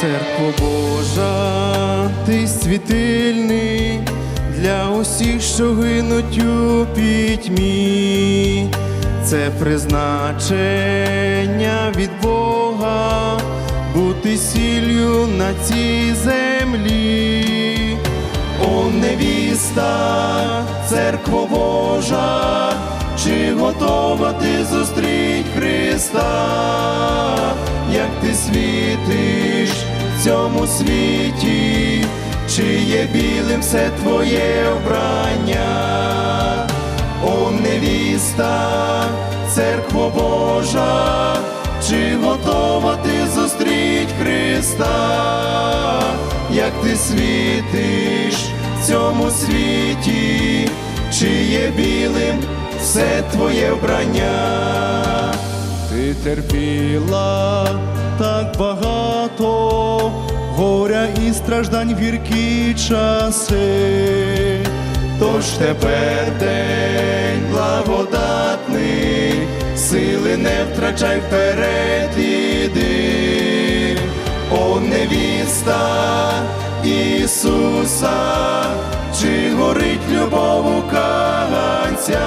Церкво Божа, ти світильний для усіх, що гинуть у пітьмі. Це призначення від Бога бути сіллю на цій землі. О, невіста, церкво Божа, чи готова ти зустріть Христа, як ти світиш цьому світі, чи є білим все твоє обрання, о невіста, церкво Божа, чи готова ти зустріть Христа, як ти світиш в цьому світі, чи є білим все твоє вбрання? Ти терпіла так багато горя і страждань в гіркі часи. Тож тепер день благодатний, сили не втрачай вперед іди, о невіста Ісуса, чи горить любов у каганця,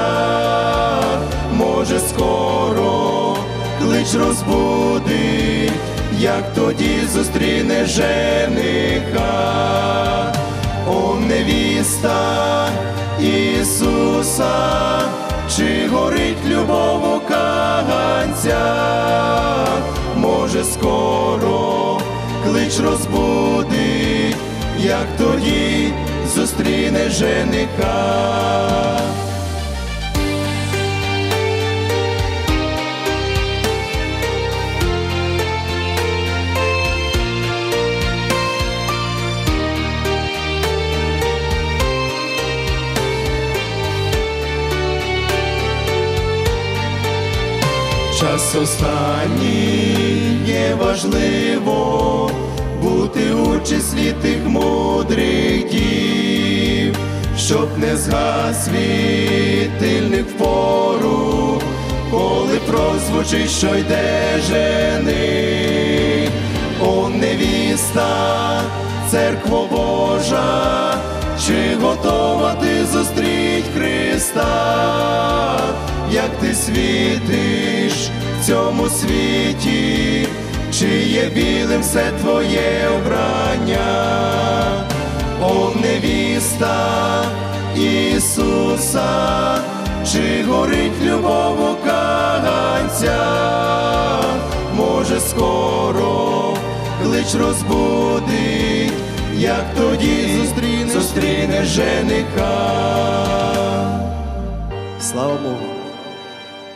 може скоро клич розбудить, як тоді зустріне жениха, о невіста Ісуса, чи горить любов у каганця, може скоро клич розбудить, як тоді зустріне жениха. Час останній. Важливо бути у числі тих мудрих дів, щоб не згас світильник в пору, коли прозвучить, що йде жени, о невіста, церкво Божа, чи готова ти зустріть Христа? як ти світиш цьому світі, чи є білим все твоє обрання, о невіста Ісуса, чи горить любов у каганця, може скоро клич розбудить, як тоді зустріне, зустріне жениха. Слава Богу.